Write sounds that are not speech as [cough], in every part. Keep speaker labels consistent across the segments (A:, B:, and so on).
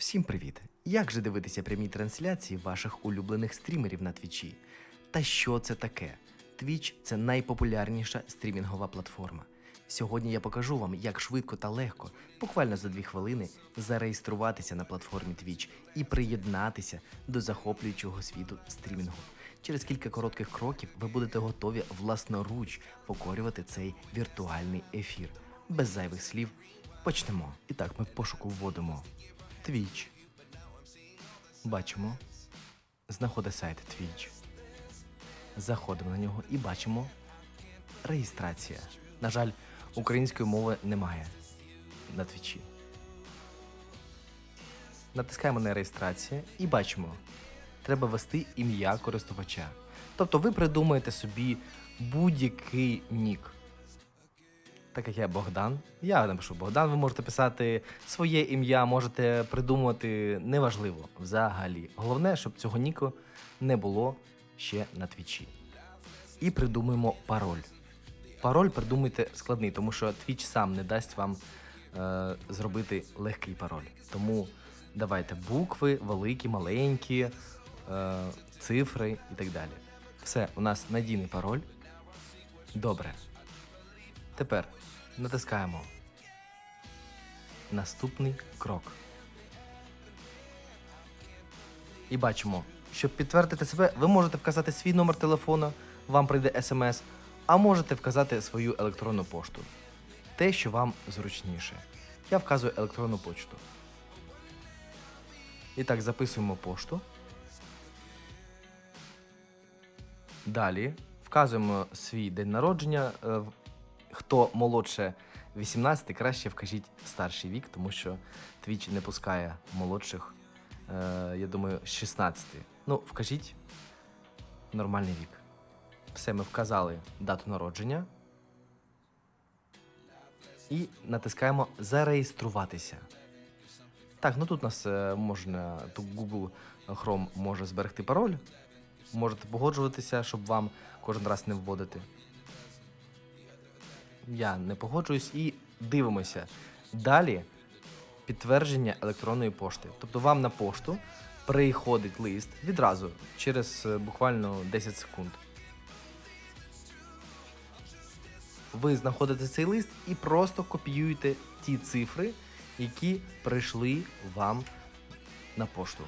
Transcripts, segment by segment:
A: Всім привіт! Як же дивитися прямі трансляції ваших улюблених стрімерів на твічі? Та що це таке? Twitch – це найпопулярніша стрімінгова платформа. Сьогодні я покажу вам, як швидко та легко, буквально за дві хвилини, зареєструватися на платформі Twitch і приєднатися до захоплюючого світу стрімінгу. Через кілька коротких кроків ви будете готові власноруч покорювати цей віртуальний ефір. Без зайвих слів почнемо. І так, ми в пошуку вводимо Twitch. Бачимо. Знаходить сайт Twitch. Заходимо на нього і бачимо реєстрація. На жаль, української мови немає на твічі. Натискаємо на реєстрацію і бачимо, треба ввести ім'я користувача. Тобто ви придумаєте собі будь-який нік. Так як я Богдан, я напишу Богдан, ви можете писати своє ім'я, можете придумувати неважливо взагалі. Головне, щоб цього ніку не було ще на твічі. І придумуємо пароль. Пароль придумуйте складний, тому що Twitch сам не дасть вам е, зробити легкий пароль. Тому давайте букви, великі, маленькі, е, цифри і так далі. Все, у нас надійний пароль. Добре. Тепер натискаємо наступний крок. І бачимо, щоб підтвердити себе, ви можете вказати свій номер телефона, вам прийде смс, а можете вказати свою електронну пошту. Те, що вам зручніше. Я вказую електронну почту. І так, записуємо пошту. Далі вказуємо свій день народження. Хто молодше 18, краще вкажіть старший вік, тому що Twitch не пускає молодших, е, я думаю, 16. Ну, вкажіть нормальний вік. Все, ми вказали дату народження. І натискаємо зареєструватися. Так, ну тут нас е, можна, тут Google Chrome може зберегти пароль. Можете погоджуватися, щоб вам кожен раз не вводити. Я не погоджуюсь і дивимося. Далі підтвердження електронної пошти. Тобто вам на пошту приходить лист відразу через е, буквально 10 секунд. Ви знаходите цей лист і просто копіюєте ті цифри, які прийшли вам на пошту.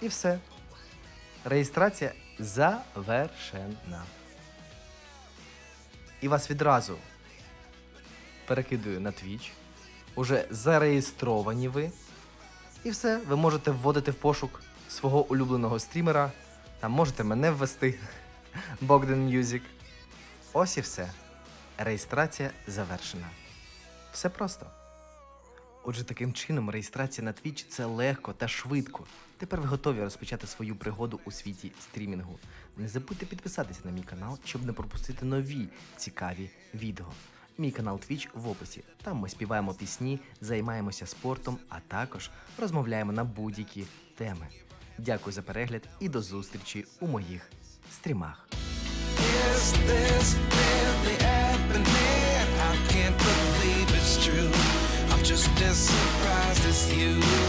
A: І все. Реєстрація завершена. І вас відразу перекидую на Twitch. Уже зареєстровані ви. І все, ви можете вводити в пошук свого улюбленого стрімера. Там можете мене ввести. [laughs] Богдан М'юзік. Ось і все. Реєстрація завершена. Все просто. Отже, таким чином реєстрація на Twitch – це легко та швидко. Тепер ви готові розпочати свою пригоду у світі стрімінгу. Не забудьте підписатися на мій канал, щоб не пропустити нові цікаві відео. Мій канал Twitch в описі. Там ми співаємо пісні, займаємося спортом, а також розмовляємо на будь-які теми. Дякую за перегляд і до зустрічі у моїх стрімах.
B: You.